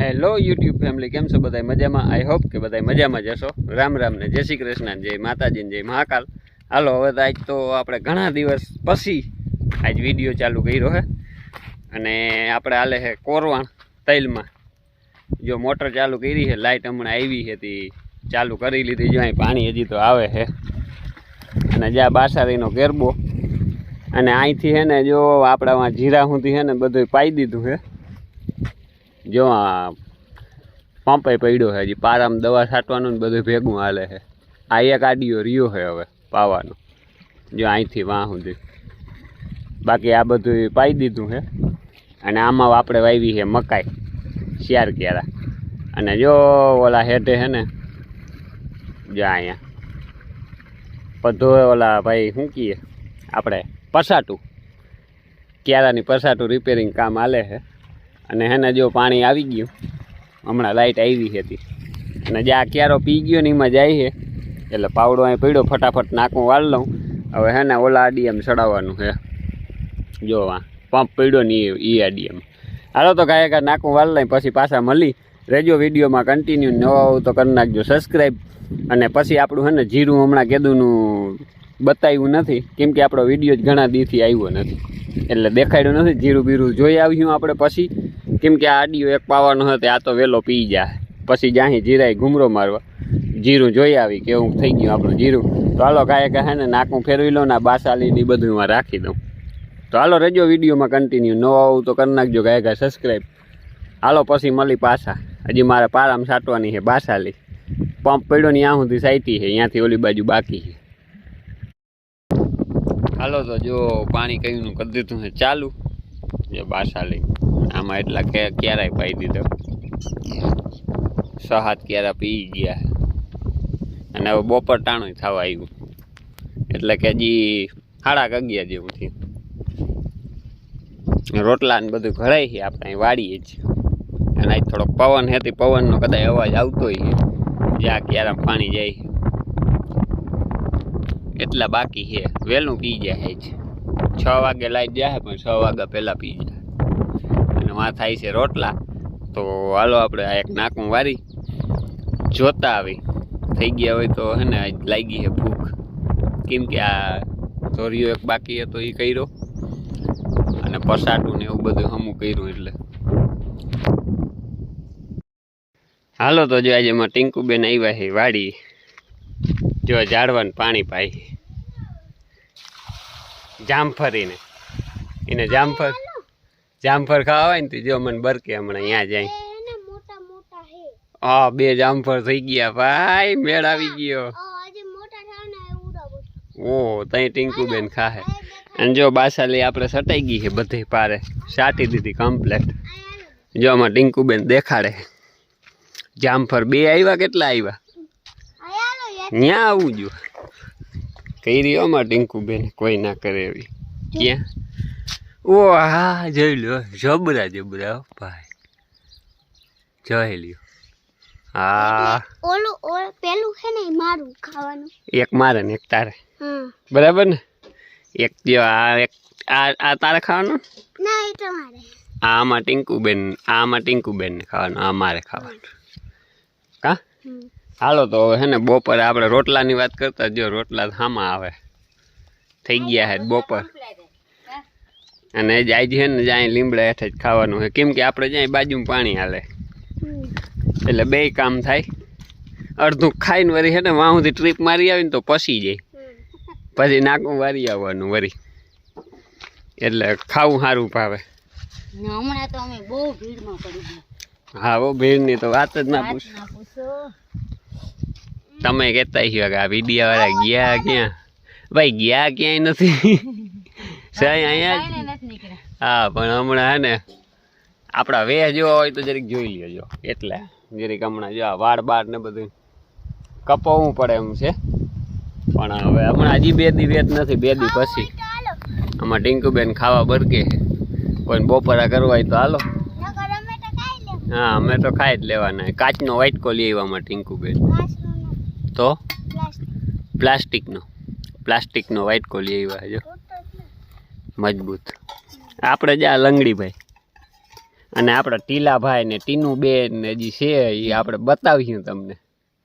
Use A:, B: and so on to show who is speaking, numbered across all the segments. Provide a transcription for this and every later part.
A: Hello YouTube family કેમ છો બધા મજામાં? આઈ હોપ કે બધા મજામાં જશો રામ રામ ને જય શ્રી કૃષ્ણ. જય માતાજી ને જય મહાકાલ. હાલો, હવે તો આજ તો આપણે ઘણા દિવસ પછી આજ વીડિયો ચાલુ કર્યો હે. અને આપણે હાલે છે કોરવાણ તૈલમાં. જો મોટર ચાલુ કરી છે લાઇટ હમણાં આવી હતી ચાલુ કરી લીધી. જો અહીં પાણી હજી તો આવે છે અને જ્યાં બાસારીનો ગેરબો. અને અહીંથી છે ને જો આપણામાં જીરા સુધી છે ને બધું પાઈ દીધું છે જો આ પંપે પડ્યો છે, હજી પારામાં દવા છાંટવાનું ને બધું ભેગું હાલે છે. આ એક આડીઓ રહ્યો છે હવે, પાવાનો. જો અહીંથી વાં સુધી. બાકી આ બધું પાઈ દીધું છે. અને આમાં આપણે વાવી છે મકાઈ શિયાર ક્યારા અને જો ઓલા હેઠે છે ને, જો અહીંયા. બધો ઓલા ભાઈ શું કહીએ આપણે, પસાટું. ક્યારાની પસાટું રિપેરિંગ કામ હાલે છે. અને હેને જો પાણી આવી ગયું, હમણાં લાઇટ આવી હતી. અને જે આ ક્યારો પી ગયો ને એમાં જાય છે. એટલે પાવડો અહીં પડ્યો, ફટાફટ નાકું વાળ લઉં. હવે હે ને ઓલા આડીએમ ચડાવવાનું છે. જો આ પંપ પડ્યો ને એ આડીએમ. હાલો તો ગાય ગા નાકું વાળ લઈ પછી પાછા મળી. રેજો વિડીયોમાં કન્ટિન્યુ નવા હોવ તો કરી નાખજો સબસ્ક્રાઈબ અને પછી આપણું છે ને જીરું હમણાં કેદુનું બતાવ્યું નથી. કેમ કે આપણો વીડિયો જ ઘણા દીથી આવ્યો નથી. એટલે દેખાડ્યું નથી, જીરું બીરું જોઈ આવ્યું આપણે પછી. કેમ કે આ આડિયો એક પાવાનો હતો, આ તો વહેલો પી જાય. પછી જ્યાંથી જીરાય ઘૂમરો મારવા, જીરું જોઈ આવી કેવું થઈ ગયું આપણું જીરું. તો હાલો કાંઈ કહે ને, નાકું ફેરવી લો ને બાસાલી ને બધું એમાં રાખી દઉં. તો હાલો રેજો વિડીયોમાં કન્ટિન્યુ ન આવું તો કરી નાખજો કાંઈ કાંઈ સબસ્ક્રાઈબ હાલો પછી મળી પાછા. હજી મારે પારામ સાટવાની છે બાસાલી. પંપ પડ્યો ને ત્યાં સુધી સાઈટી છે, ત્યાંથી ઓલી બાજુ બાકી છે. હાલો તો જો પાણી કયું કરી દીધું છે, ચાલુ. જો બાસાલી. આમાં એટલા કે ક્યારેય પાઈ દીધો. છ હાથ ક્યારા પી ગયા. અને હવે બપોર ટાણું થવા આવ્યું. એટલે કે હજી સાડા અગિયાર જેવું થયું. રોટલા ને બધું ઘરાય છે, આપણે અહીં વાડીએ જ. અને આજ થોડોક પવન હતી, પવનનો કદાચ અવાજ આવતો છે. જ્યાં ક્યારે પાણી જાય. એટલા બાકી છે. વહેલું પી જાય છે છ વાગે લાઈટ જાય, પણ છ વાગ્યા પહેલાં પી જાય. વાં થાય છે રોટલા, તો હાલો આપણે આ એક નાકું વારી. જોતા આવી. થઈ ગયા હોય તો હે ને લાગી છે ભૂખ. કેમ કે આ ધોરિયો એક બાકી હતો એ કર્યો. અને પસાટું ને એવું બધું હમું કર્યું એટલે. હાલો તો જો આજે એમાં ટીંકુબેન આવ્યા છે વાડી. જો ઝાડવાનું પાણી છે. જામફરીને. એને જામફર જામફર ખાવા હોય ને તો જો મને બરકે હમણાં અહીંયા જાય
B: હે.
A: બે જામફળ થઈ ગયા. ભાઈ મેળ આવી ગયો.
B: ઓ
A: તઈ ટીંકુબેન ખાહે. અને જો બાસાલી આપણે સટાઈ ગઈ છે બધે પારે. સાટી દીધી કમ્પ્લેટ જો આમાં ટીંકુબેન દેખાડે. જામફળ બે આવ્યા કેટલા આવ્યા ત્યાં આવું જો. કઈ રહ્યો અમાર ટીંકુબેન કોઈ ના કરે એવી. ક્યાં? ઓ હા જોઈ લ્યો જબરા જબરા હો ભાઈ. જોઈ લ્યો. હા.
B: ઓલું ઓલ પેલું છે ને મારું ખાવાનું.
A: એક મારે ને એક તારે.
B: હા.
A: બરાબર ને? એક જો આ એક આ આ તારે ખાવાનું?
B: ના એ તમારે.
A: આ આમાં ટીંકુબેન આ આમાં ટીંકુબેન ને ખાવાનું આ મારે ખાવાનું. કા? હાલો તો હવે હે ને બપોરે આપણે રોટલાની વાત કરતા જો રોટલા હામાં આવે. થઈ ગયા છે બપોર. અને જાય છે ને જાય લીમડા હેઠે જ ખાવાનું છે કેમ કે આપણે જ્યાં બાજુમાં પાણી હાલે. એટલે બે કામ થાય. અડધું ખાઈને વરી છે ને વાહુંથી ટ્રીપ મારી આવીને તો પસી જાય. પછી નાકું વારી આવવાનું વરી. એટલે ખાવું સારું ભાવે.
C: હમણાં તો અમે બહુ ભીડમાં પડી
A: હા ઓ ભીડની તો વાત જ ના પૂછ.
C: પૂછો.
A: તમે કહેતા છો કે આ વિડીયા વાળા ગયા ક્યાં? ભાઈ ગયા ક્યાંય નથી. સાહેબ અહીંયા જ.
C: કાંઈ નથી નીકળ્યા
A: હા, પણ હમણાં હે ને, આપણા વેહ જોવા હોય તો જરીક જોઈ લેજો એટલે જરીક હમણાં જો વાળ બાર ને બધું કપાવવું પડે એમ છે. પણ હવે હમણાં હજી બે દી વેત નથી, બે દી પછી. આમાં ટીંકુબેન ખાવા બરકે કોઈ બપોરા કરવા તો હાલો. હા, અમે તો ખાઈ જ લેવાના કાચનો વ્હાઈટ કોલી આવ્યામાં ટીંકુબેન. તો? પ્લાસ્ટિકનો. પ્લાસ્ટિકનો વ્હાઈટ કોલી આવ્યા જો
B: જ.
A: મજબૂત. આપણે જ આ લંગડીભાઈ. અને આપણા ટીલાભાઈ ને ટીનુ બેન ને હજી છે એ આપણે બતાવ્યું તમને.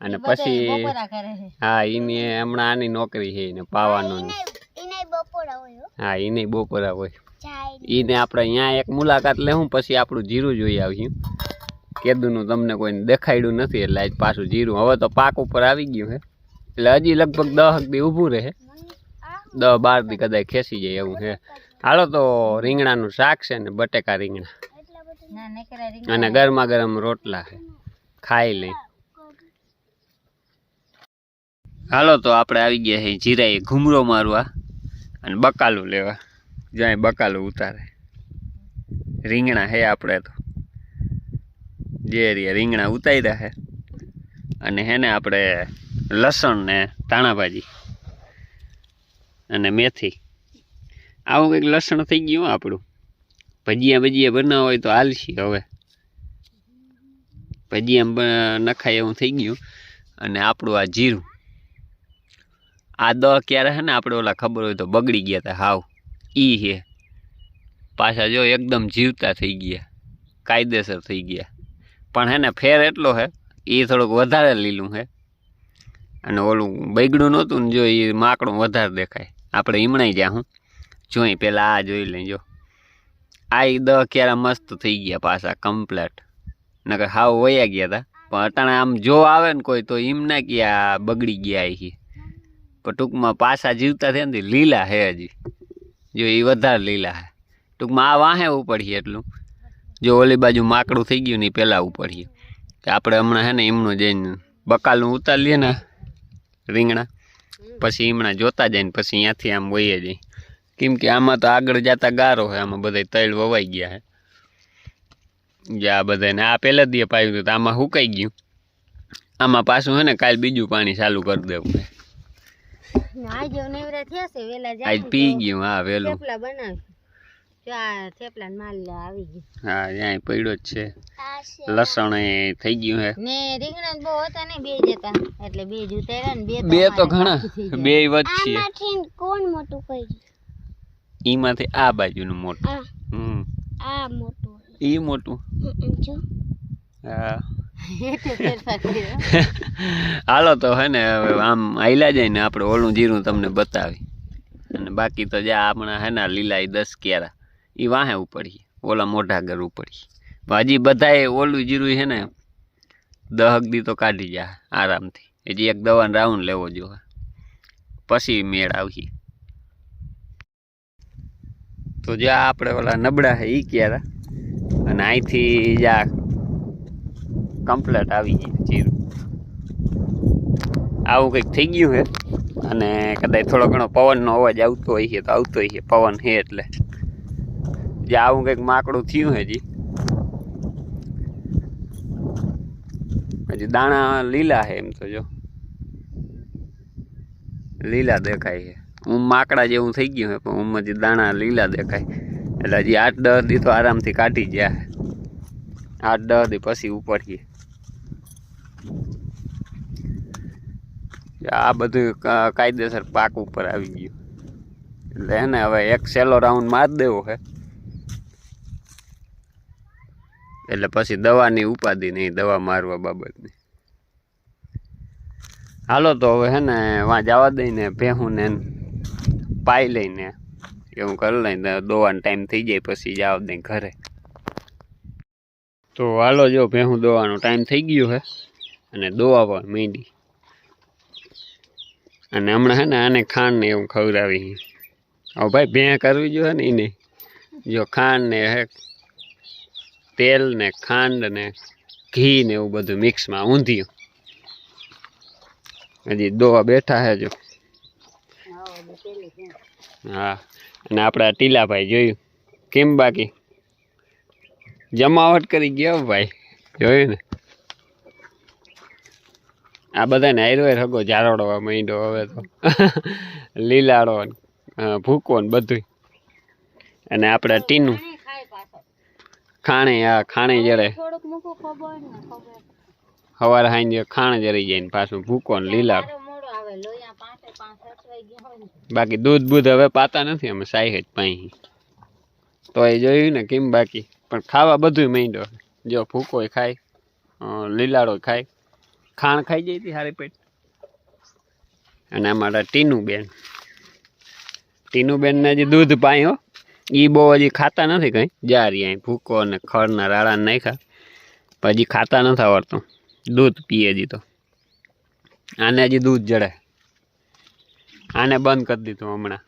A: અને પછી હા એની હમણાં આની નોકરી છે એને પાવાનું ને.
B: એને બપોરા હોય હો.
A: હા એને બપોરા હોય. એને આપણે અહીંયા એક મુલાકાત લેવું પછી આપણું જીરું જોઈ આવ્યું કેદુનું તમને કોઈને દેખાડ્યું નથી એટલે આજ પાછું જીરું. હવે તો પાક ઉપર આવી ગયું છે. એટલે હજી લગભગ દસ દી ઊભું રહે. દસ બાર દી કદાચ ખેંચી જાય એવું છે. હાલો તો રીંગણાનું શાક છે ને બટેકા રીંગણા. અને ગરમા ગરમ રોટલા છે. ખાઈ લઈ. હાલો તો આપણે આવી ગયા છે જીરાએ ઘૂમરો મારવા અને બકાલું લેવા. જ્યાં બકાલું ઉતારે. રીંગણા હે આપણે તો. જે રીંગણા ઉતાર્યા છે. અને હેને આપણે લસણ ને તાણાભાજી અને મેથી. આવું કંઈક લસણ થઈ ગયું આપણું. ભજીયા ભજીયા બનાવવા હોય તો હાલશી હવે. ભજીયા નખાય એવું થઈ ગયું. અને આપણું આ જીરું. આ દ ક્યારે હે ને આપણે ઓલા ખબર હોય તો બગડી ગયા હતા હાવ. ઈ હે. પાછા જો એકદમ જીવતા થઈ ગયા. કાયદેસર થઈ ગયા. પણ હે ને ફેર એટલો હે એ થોડુંક વધારે લીલું હે. અને ઓલું બગડું નહોતું ને જો એ માકડું વધારે દેખાય. આપણે ઈમણાઈ જ્યાં હું. જોઈ પહેલાં આ જોઈ લેજો. આ ઈ દ ક્યારે મસ્ત થઈ ગયા પાછા કમ્પ્લેટ નકર હાવ વયા ગયા હતા પણ અટાણે આમ જો આવે ને કોઈ તો એમ ના કે આ બગડી ગયા એ પણ ટૂંકમાં પાછા જીવતા થયા ને લીલા હે હજી. જો એ વધારે લીલા હે. ટૂંકમાં આ વાહે ઉપડીએ એટલું. જો ઓલી બાજુ માકડું થઈ ગયું ને એ પહેલાં ઉપડીએ. કે આપણે હમણાં હે ને એમનું જઈને બકાલનું ઉતારી લઈએ ને રીંગણા પછી એમણા જોતા જાય ને પછી અહીંયાથી આમ વહીએ જાય. કેમ કે આમાં તો આગળ જતા ગારો હોય આમાં બધા તૈળ વવાઈ ગયા હે. જે આ બધાને આ પહેલા દીએ પાયું હતું આમાં સુકાઈ ગયું. આમાં પાછું હે ને કાલ બીજું પાણી ચાલુ કરી દેવું
C: આજે
A: પી ગયું. હા વહેલું હા ત્યાં પડ્યો જ છે. લસણ થઈ ગયું હે.
C: બે એટલે બે જ બે
A: બે તો ઘણા. બે
B: વચ્ચે. કોણ મોટું કર્યું?
A: એમાંથી આ બાજુનું મોટું. હમ.
B: આ મોટું.
A: ઈ મોટું. હા. હાલો તો હે ને હવે આમ આયલા જાય ને આપણે ઓલું જીરું તમને બતાવી. અને બાકી તો જ્યાં આપણા હે ને લીલા એ દસ ક્યારા. એ વાહે ઉપડી ઓલા મોઢા ઘર ઉપડી હજી બધાએ ઓલું જીરું છે ને દહક દી તો કાઢી જા આરામથી. હજી એક દવાનો રાઉન્ડ લેવો જોઈએ પછી મેળ આવશે તો જ્યાં આપણે ઓલા નબળા છે એ ક્યારા અને અહીંથી જ્યાં કમ્પ્લેટ આવી ગઈ જીરું. આવું કંઈક થઈ ગયું છે અને કદાચ થોડો ઘણો પવનનો અવાજ આવતો હોય છે, તો આવતો હોય છે પવન છે એટલે. જે આવું કંઈક માકડું થયું છે હજી હજી દાણા લીલા છે એમ તો જો. લીલા દેખાય છે. હું માકડા જેવું થઈ ગયું પણ હજી દાણા લીલા દેખાય. એટલે હજી આઠ દસ દી તો આરામથી કાઢી ગયા. આઠ દસ દી પછી ઉપડીએ. આ બધું કાયદેસર પાક ઉપર આવી ગયું. એટલે હે ને હવે એક સેલો રાઉન્ડ માર દેવો છે એટલે પછી દવાની ઉપાધિ નહીં, દવા મારવા બાબતની. હાલો તો હવે હે ને, વાં જવા દઈને ભેહું ને પાઈ લઈને. એવું કરી લઈને દોવાનો ટાઈમ થઈ જાય પછી જાવ દઈ ઘરે. તો હાલો જો ભેહું દોવાનો ટાઈમ થઈ ગયો છે અને દોવા પણ મીંડી. અને હમણાં હે ને આને ખાંડ ને એવું ખવડાવી હવે ભાઈ ભેં કરવી જોઈએ ને એને જો ખાંડ ને હે, તેલ ને ખાંડ ને ઘી ને એવું બધું મિક્સમાં ઊંધિયું. હજી દોવા બેઠા હે જો. હા અને આપણા ટીલાભાઈ જોયું. કેમ બાકી? જમાવટ કરી ગયા ભાઈ. જોયું ને? આ બધાને આયરો હગો ઝારોડવા માંડ્યો હવે તો. લીલાડો ભૂકો ને બધું અને આપણે ટીનું. ખાણે હા ખાણે જડે સવારે હાંજે ખાણ જરી જાય ને પાછું ભૂકો ને લીલાડો. બાકી દૂધ બૂધ હવે પાતા નથી, અમે સાઈ જ પાઈ. તો એ જોયું ને કેમ બાકી? પણ ખાવા બધું માંડ્યો. જો ફૂકોય ખાય લીલાડો ખાય. ખાણ ખાઈ જાય હતી સારી પેટ. અને અમારા ટીનુબેન. ટીનુબેનને હજી દૂધ પાયો એ બહુ હજી ખાતા નથી કંઈ. જારી અહીં ભૂકો અને ખરના રાડા નાખ્યા. ખા પછી ખાતા નથી આવડતું. દૂધ પીએ હજી તો. આને હજી દૂધ જડે. આને બંધ કરી દીધું હમણાં.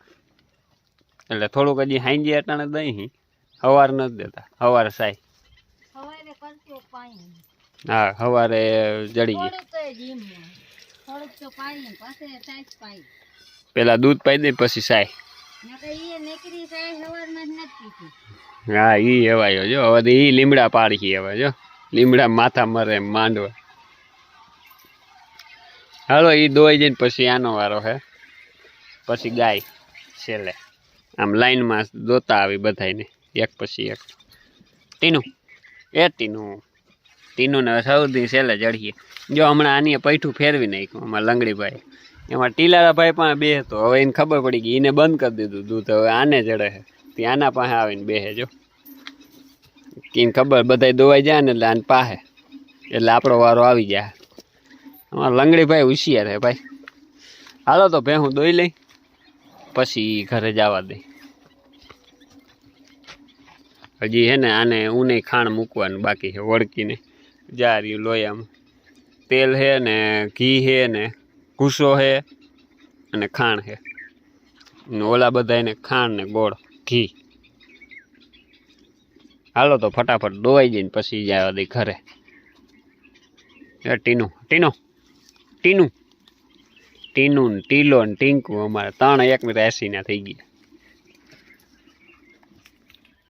A: એટલે થોડુંક હજી હાંજી અટાણે દહીં હવાર સવાર નથી દેતા. સવારે સાય. હા સવારે જડી ગઈ પેલા દૂધ પાઈ દે પછી સાય. હા ઈ હવાયો જો. હવે એ ઈ લીમડા પાડી હવે જો. લીમડા માથા મરે માંડવા. હાલો ઈ દોઈ જઈને પછી આનો વારો હે. પછી ગાય છેલ્લે. આમ લાઈનમાં દોતા આવી બધાયને, એક પછી એક. ટીનું, એ ટીનું ટીનું ને સૌથી છેલ્લે ચડીએ. જો હમણાં આની પૈઠું ફેરવી નાખ્યું અમારા લંગડીભાઈ એમાં ટીલારાભાઈ પણ બે હતો. હવે એને ખબર પડી કે એને બંધ કરી દીધું દૂધ. હવે આને ચડે છે. આના પાસે આવીને બેસે, જો. એને ખબર, બધાય દોવાઈ જાય ને એટલે આને પાસે એટલે આપણો વારો આવી જાય. અમારા લંગડીભાઈ હોશિયાર હે ભાઈ. હાલો તો ભે હું દોઈ લઈ. પછી ઘરે જવા દે. હજી હે ને આને ઊને ખાણ મૂકવાનું બાકી છે, વળકીને. જા રહ્યું લોયામાં. તેલ છે ને, ઘી છે ને ભૂસો છે અને ખાણ છે ઓલા બધા એને ખાણ ને ગોળ, ઘી. હાલો તો ફટાફટ દોવાઈ જઈને પછી જવા દઈ ઘરે. ટીનું, ટીનો, ટીનું. ટીનું ટીલો ને ટીંકુ અમારે ત્રણ એક એસી ના થઈ ગયા.